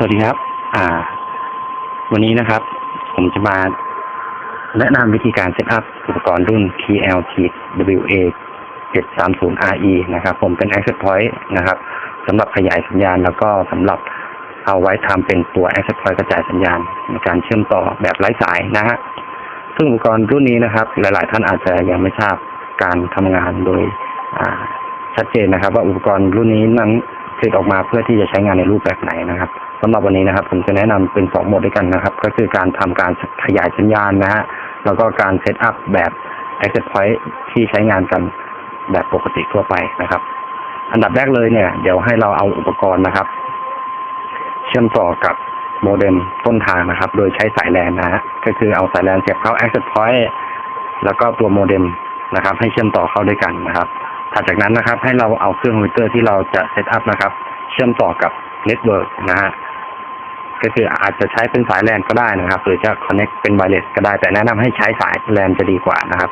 สวัสดีครับ อ่า วันนี้นะครับ ผมจะมาแนะนำวิธีการเซตอัพอุปกรณ์รุ่น TLT-WA 730RE นะครับ ผมเป็น Access Point นะครับสำหรับขยายสัญญาณ แล้วก็สำหรับเอาไว้ทำเป็นตัว Access Point กระจายสัญญาณ ในการเชื่อมต่อแบบไร้สายนะฮะ ซึ่งอุปกรณ์รุ่นนี้นะครับ หลาย ๆ ท่านอาจจะยังไม่ทราบการทำงานโดยชัดเจนนะครับ ว่าอุปกรณ์รุ่นนี้นั้นผลิตออกมาเพื่อที่จะใช้งานในรูปแบบไหนนะครับ สำหรับวันนี้นะครับ ผมจะแนะนำเป็นสองโหมดด้วยกันนะครับ ก็คือการทำการขยายสัญญาณนะฮะแล้วก็การเซตอัพแบบ access point ที่ใช้งานกันแบบปกติทั่วไปนะครับ อันดับแรกเลยเนี่ย เดี๋ยวให้เราเอาอุปกรณ์นะครับ เชื่อมต่อกับโมเด็มต้นทางนะครับ โดยใช้สายแลนนะฮะก็คือเอาสายแลนเสียบเข้า access point แล้วก็ตัวโมเด็มนะครับ ให้เชื่อมต่อเข้าด้วยกันนะครับถัดจากนั้นนะครับ ให้เราเอาเครื่องคอมพิวเตอร์ที่เราจะเซตอัพนะครับ เชื่อมต่อกับเน็ตเวิร์กนะฮะ ก็คืออาจจะใช้เป็นสายแลนก็ได้นะครับ หรือจะ connect เป็นไวเลสก็ได้ แต่แนะนำให้ใช้สายแลนจะดีกว่านะครับ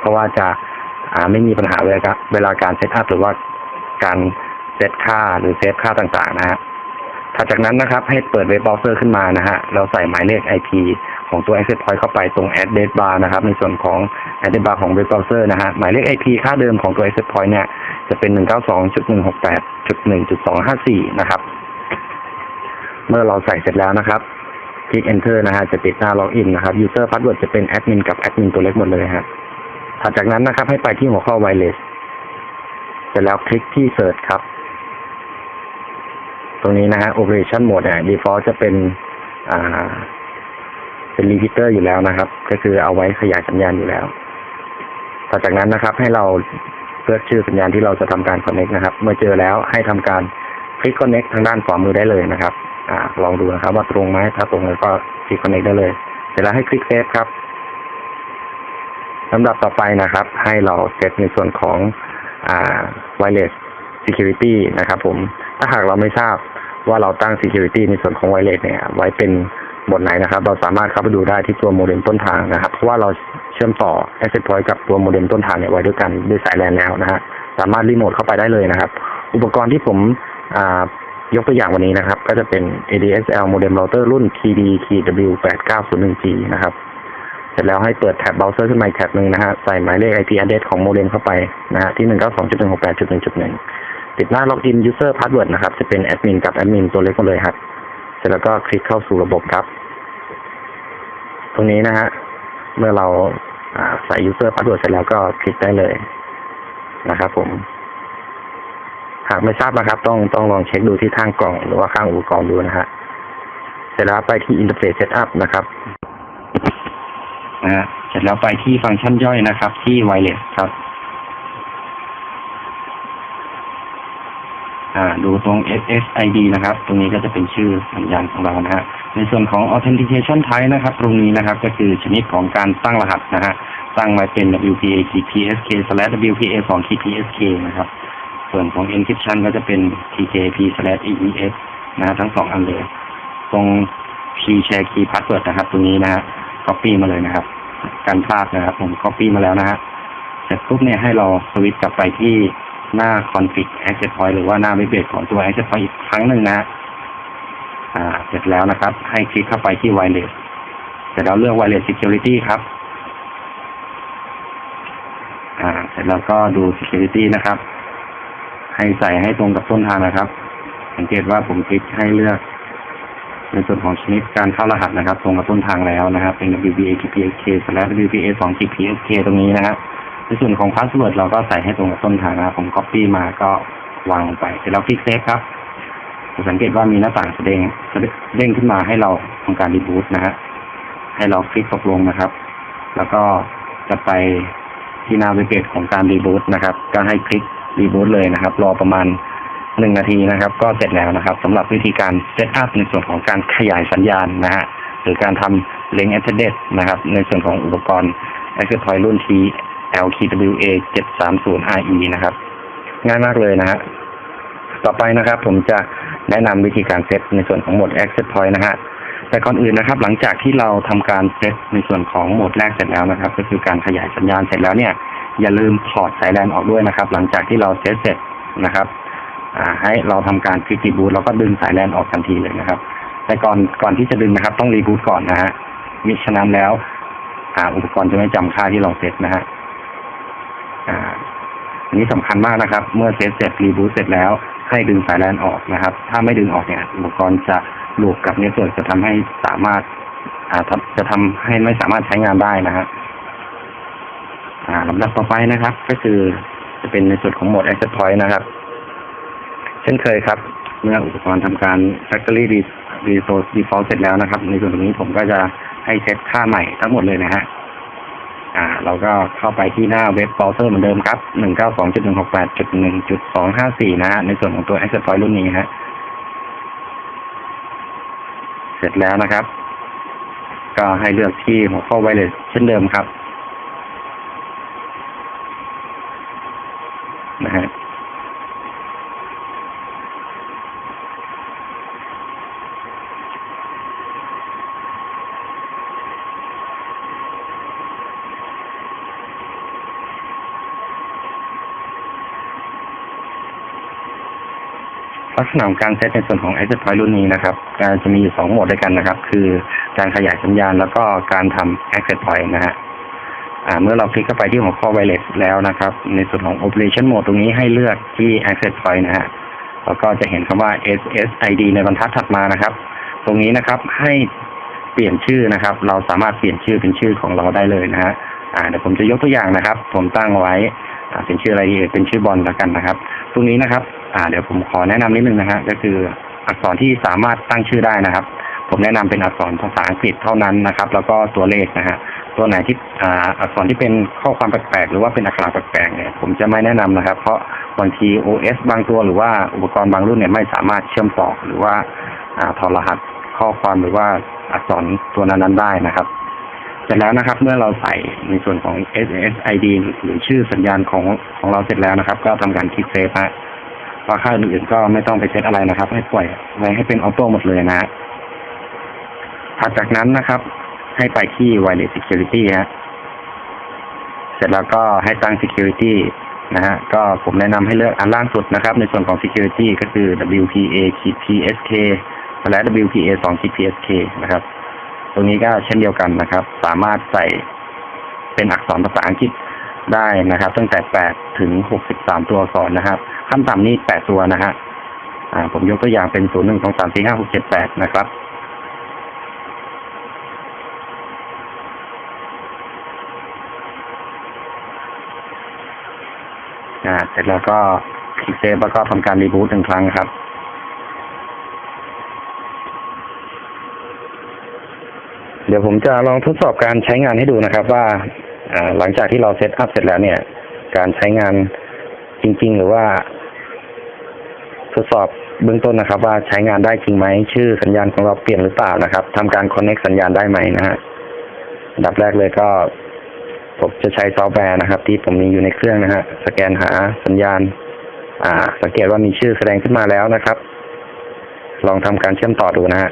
เพราะว่าจะาไม่มีปัญหาเวลาเวลาการเซตอัพหรือว่าการเซตค่าหรือเซฟค่าต่างๆนะฮะถัดจากนั้นนะครับ ให้เปิดเว็บเบราว์เซอร์ขึ้นมานะฮะ เราใส่หมายเลข IP ของตัว Access Point เข้าไปตรง address bar นะครับ ในส่วนของ address bar ของเว็บเบราว์เซอร์นะฮะ หมายเลข IP ค่าเดิมของตัว Access Point เนี่ย จะเป็น 192.168.1.254 นะครับ เมื่อเราใส่เสร็จแล้วนะครับ คลิก enter นะฮะจะติดหน้า login นะครับ user password จะเป็น admin กับ admin ตัวเล็กหมดเลยฮะถัดจากนั้นนะครับ ให้ไปที่หัวข้อ wireless เสร็จแล้วคลิกที่ search ครับ ตรงนี้นะฮะ operation mode เนี่ย default จะเป็นอ่าเป็น repeater อยู่แล้วนะครับ ก็คือเอาไว้ขยายสัญญาณอยู่แล้วต่อจากนั้นนะครับ ให้เราเลือกชื่อสัญญาณที่เราจะทำการ connect นะครับ เมื่อเจอแล้วให้ทำการคลิก connect ทางด้านขวามือได้เลยนะครับ อ่าลองดูนะครับ ว่าตรงไหมถ้าตรงแล้วก็คลิก connect ได้เลย เสร็จแล้วให้คลิก save ครับลำดับต่อไปนะครับ ให้เราเซตในส่วนของอ่า wireless security นะครับผม ถ้าหากเราไม่ทราบว่าเราตั้ง security ในส่วนของ wireless เนี่ย ไว้เป็นบทไหนนะครับ เราสามารถเข้าไปดูได้ที่ตัวโมเด็มต้นทางนะครับ เพราะว่าเราเชื่อมต่อ access point กับตัวโมเด็มต้นทางเนี่ยไว้ด้วยกันด้วยสายแลนแล้วนะฮะ สามารถรีโมทเข้าไปได้เลยนะครับ อุปกรณ์ที่ผมอ่า ยกตัวอย่างวันนี้นะครับ ก็จะเป็น ADSL modem router รุ่น TD-KW8901G นะครับ เสร็จแล้วให้เปิดแท็บเบราว์เซอร์ขึ้นมาอีกแท็บหนึ่งนะฮะ ใส่หมายเลข IP address ของโมเด็มเข้าไปนะฮะที่ 192.168.1.1 ติดหน้า login user password นะครับ จะเป็นแอดมินกับแอดมินตัวเล็กหมดเลยครับ เสร็จแล้วก็คลิกเข้าสู่ระบบครับ ตรงนี้นะฮะ เมื่อเราอ่าใส่ user password เสร็จแล้วก็คลิกได้เลยนะครับผม หากไม่ทราบนะครับ ต้องต้องลองเช็คดูที่ข้างกล่อง หรือว่าข้างอุปกรณ์ดูนะฮะเสร็จแล้วไปที่ interface setup นะครับนะฮะเสร็จแล้วไปที่ฟังก์ชันย่อยนะครับ ที่ wireless ครับอ่าดูตรง SSID นะครับ ตรงนี้ก็จะเป็นชื่อสัญญาณของเรานะฮะ ในส่วนของ authentication type นะครับ ตรงนี้นะครับ ก็คือชนิดของการตั้งรหัสนะฮะ ตั้งมาเป็น WPA PSK WPA 2 PSK นะครับ ส่วนของ encryption ก็จะเป็น TKP slash EES นะฮะทั้งสองอันเลย ตรง P share key password นะครับ ตรงนี้นะฮะ copy มาเลยนะครับ การพลาดนะครับ ผม copy มาแล้วนะฮะเสร็จปุ๊บเนี่ยให้เราสวิตช์กลับไปที่หน้า config access point หรือว่าหน้าเว็บเบสของตัว access point อีกครั้งหนึ่งนะ อ่า เสร็จแล้วนะครับ ให้คลิกเข้าไปที่ wireless เสร็จแล้วเลือก wireless security ครับอ่าเสร็จแล้วก็ดู security นะครับ ให้ใส่ให้ตรงกับต้นทางนะครับ สังเกตว่าผมคลิกให้เลือก ในส่วนของชนิดการเข้ารหัสนะครับ ตรงกับต้นทางแล้วนะครับ เป็น WBA TPSK WPA 2 TPSK ตรงนี้นะครับในส่วนของพาสเวิร์ดเราก็ใส่ให้ตรงกับต้นทางนะครับ ผม copy มาก็วางลงไปเสร็จแล้วคลิกเซฟครับจะสังเกตว่ามีหน้าต่างแสดงเด้งขึ้นมาให้เราทำการรีบูตนะฮะให้เราคลิกตกลงนะครับ แล้วก็จะไปที่หน้าเว็บเพจของการรีบูตนะครับ ก็ให้คลิก รีบูตเลยนะครับ รอประมาณหนึ่งนาทีนะครับ ก็เสร็จแล้วนะครับสำหรับวิธีการเซตอัพในส่วนของการขยายสัญญาณนะฮะหรือการทำเลงแอ d เด s นะครับ ในส่วนของอุปกรณ์ Access Point รุ่น T LKWA 730 RE นะครับ ง่ายมากเลยนะฮะต่อไปนะครับผมจะแนะนำวิธีการเซตในส่วนของโหมด Access Point นะฮะแต่ก่อนอื่นนะครับ หลังจากที่เราทำการเซตในส่วนของโหมดแรกเสร็จแล้วนะครับ ก็คือการขยายสัญญาณเสร็จแล้วเนี่ย อย่าลืมถอดสายแลนออกด้วยนะครับ หลังจากที่เราเซตเสร็จนะครับให้เราทำการคลิกรีบูตแล้วก็ดึงสายแลนออกทันทีเลยนะครับ แต่ก่อนก่อนที่จะดึงนะครับ ต้องรีบูตก่อนนะฮะมิฉะนั้นแล้วอุปกรณ์จะไม่จำค่าที่เราเซตนะฮะอันนี้สำคัญมากนะครับ เมื่อเซตเสร็จรีบูตเสร็จแล้วให้ดึงสายแลนออกนะครับ ถ้าไม่ดึงออกเนี่ยอุปกรณ์จะหลูกกับเน็ตเวิร์กจะทำให้สามารถอ่าจะทำให้ไม่สามารถใช้งานได้นะฮะ อ่าลำดับต่อไปนะครับ ก็คือจะเป็นในส่วนของโหมด Access Point นะครับ เช่นเคยครับ เมื่ออุปกรณ์ทำการ Factory Resource Default เสร็จแล้วนะครับ ในส่วนตรงนี้ผมก็จะให้เซตค่าใหม่ทั้งหมดเลยนะฮะอ่า เราก็เข้าไปที่หน้าเว็บเบราว์เซอร์เหมือนเดิมครับ 192.168.1.254 นะฮะ ในส่วนของตัว Access Point รุ่นนี้ฮะ เสร็จแล้วนะครับ ก็ให้เลือกที่หัวข้อ Wireless เช่นเดิมครับ นะฮะลักษณะของการเซตในส่วนของ Access Point รุ่นนี้นะครับการจะมีอยู่สองโหมดด้วยกันนะครับ คือการขยายสัญญาณแล้วก็การทำ Access Point นะฮะ เมื่อเราคลิกเข้าไปที่หัวข้อ Wireless แล้วนะครับ ในส่วนของ Operation Mode ตรงนี้ให้เลือกที่ Access Point นะฮะแล้วก็จะเห็นคำว่า SSID ในบรรทัดถัดมานะครับ ตรงนี้นะครับให้เปลี่ยนชื่อนะครับ เราสามารถเปลี่ยนชื่อเป็นชื่อของเราได้เลยนะฮะอ่าเดี๋ยวผมจะยกตัวอย่างนะครับ ผมตั้งไว้เป็นชื่ออะไรดีเป็นชื่อบอลแล้วกันนะครับ ตรงนี้นะครับอ่าเดี๋ยวผมขอแนะนำนิดนึงนะฮะก็คืออักษรที่สามารถตั้งชื่อได้นะครับ ผมแนะนำเป็นอักษรภาษาอังกฤษเท่านั้นนะครับ แล้วก็ตัวเลขนะฮะ ตัวไหนที่อ่าอักษรที่เป็นข้อความแปลกๆหรือว่าเป็นอักขระแปลกๆเนี่ยผมจะไม่แนะนำนะครับ เพราะบางที OS บางตัวหรือว่าอุปกรณ์บางรุ่นเนี่ยไม่สามารถเชื่อมต่อหรือว่าอ่าถอดรหัสข้อความหรือว่าอักษรตัวนั้นๆได้นะครับเสร็จแล้วนะครับ เมื่อเราใส่ในส่วนของ SSID หรือชื่อสัญญาณของของเราเสร็จแล้วนะครับ ก็ทำการคลิกเซฟฮะว่าค่าอื่นๆก็ไม่ต้องไปเซตอะไรนะครับ ให้ปล่อยไว้ให้เป็นออโต้หมดเลยนะฮะถัดจากนั้นนะครับ ให้ไปที่ Wireless Security ฮะ เสร็จแล้วก็ให้ตั้ง Security นะฮะ ก็ผมแนะนำให้เลือกอันล่างสุดนะครับ ในส่วนของ Security ก็คือ WPA PSK และ WPA 2 PSK นะครับ ตรงนี้ก็เช่นเดียวกันนะครับ สามารถใส่เป็นอักษรภาษาอังกฤษได้นะครับ ตั้งแต่ 8 ถึง 63 ตัวอักษรนะครับ ขั้นต่ำนี่ 8 ตัวนะฮะผมยกตัวอย่างเป็น 0 1 2 3 4 5 6 7 8 นะครับ อ่าเสร็จแล้วก็คลิกเซฟแล้วก็ทำการรีบูตหนึ่งครั้งครับเดี๋ยวผมจะลองทดสอบการใช้งานให้ดูนะครับว่าอ่าหลังจากที่เราเซตอัพเสร็จแล้วเนี่ย การใช้งานจริง ๆ หรือว่า ทดสอบเบื้องต้นนะครับ ว่าใช้งานได้จริงไหมชื่อสัญญาณของเราเปลี่ยนหรือเปล่านะครับทำการคอนเน็กสัญญาณได้ไหมนะฮะดับแรกเลยก็ ผมจะใช้ซอฟต์แวร์นะครับ ที่ผมมีอยู่ในเครื่องนะฮะสแกนหาสัญญาณ อ่า สังเกตว่ามีชื่อแสดงขึ้นมาแล้วนะครับ ลองทำการเชื่อมต่อดูนะฮะ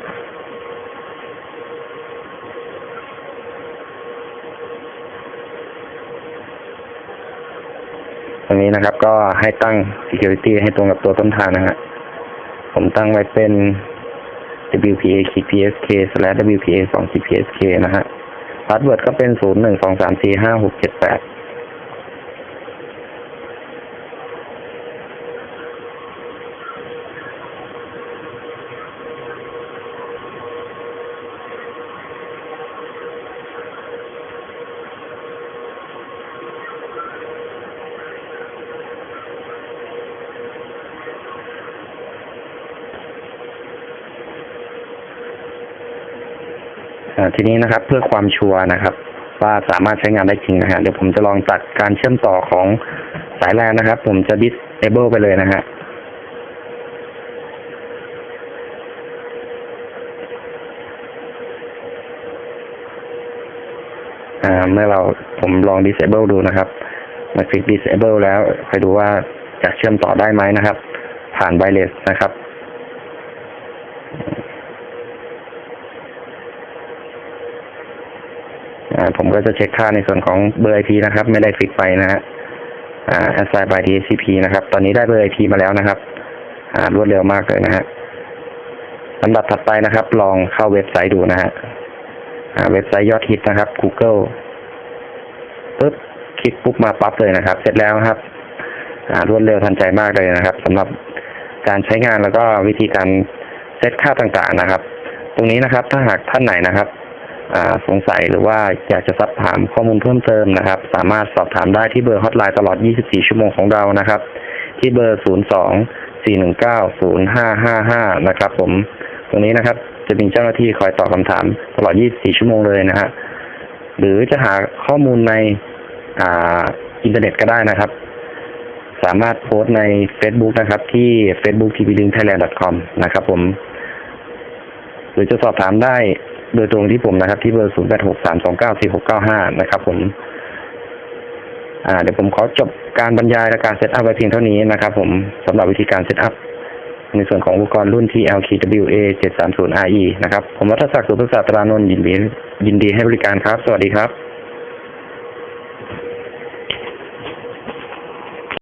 ตรงนี้นะครับก็ให้ตั้ง security ให้ตรงกับตัวต้นทางนะฮะ ผมตั้งไว้เป็น wpa-psk/wpa2psk นะฮะ พาสเวิร์ดก็เป็น0 1 2 3 4 5 6 7 8อ่า ทีนี้นะครับเพื่อความชัวร์นะครับ ว่าสามารถใช้งานได้จริงนะฮะเดี๋ยวผมจะลองตัดการเชื่อมต่อของสายแลนนะครับ ผมจะ disable ไปเลยนะฮะเมื่อเราผมลอง disable ดูนะครับมาคลิก disable แล้วไปดูว่าจะเชื่อมต่อได้ไหมนะครับ ผ่าน wireless นะครับ อ่า ผมก็จะเช็คค่าในส่วนของเบอร์ IP นะครับ ไม่ได้ฟิกไปนะฮะอ่า assign by DHCP นะครับ ตอนนี้ได้เบอร์ IP มาแล้วนะครับ อ่ารวดเร็วมากเลยนะฮะลำดับถัดไปนะครับ ลองเข้าเว็บไซต์ดูนะฮะอ่า เว็บไซต์ยอดฮิตนะครับ Google ปุ๊บคลิกปุ๊บมาปั๊บเลยนะครับ เสร็จแล้วครับ อ่ารวดเร็วทันใจมากเลยนะครับสำหรับการใช้งานแล้วก็วิธีการเซตค่าต่างๆนะครับ ตรงนี้นะครับ ถ้าหากท่านไหนนะครับ สงสัยหรือว่าอยากจะสอบถามข้อมูลเพิ่มเติมนะครับ สามารถสอบถามได้ที่เบอร์ฮอตไลน์ตลอด 24 ชั่วโมงของเรานะครับ ที่เบอร์ 02 419 0555 นะครับ ผม ตรงนี้นะครับจะมีเจ้าหน้าที่คอยตอบคำถามตลอด 24 ชั่วโมงเลยนะฮะ หรือจะหาข้อมูลในอ่าอินเทอร์เน็ตก็ได้นะครับ สามารถโพสต์ใน Facebook นะครับ ที่ facebook tv link thailand com นะครับผม หรือจะสอบถามได้ โดยตรงที่ผมนะครับ ที่เบอร์0 8 6 3 2 9 4 6 9 5นะครับ ผม อ่า เดี๋ยวผมขอจบการบรรยายและการเซตอัพไว้เพียงเท่านี้นะครับ ผมสำหรับวิธีการเซตอัพในส่วนของอุปกรณ์รุ่น TLKWA 730RE นะครับ ผมวัฒศักดิ์สุภาสตรานนท์ยินดียินดีให้บริการครับ สวัสดีครับ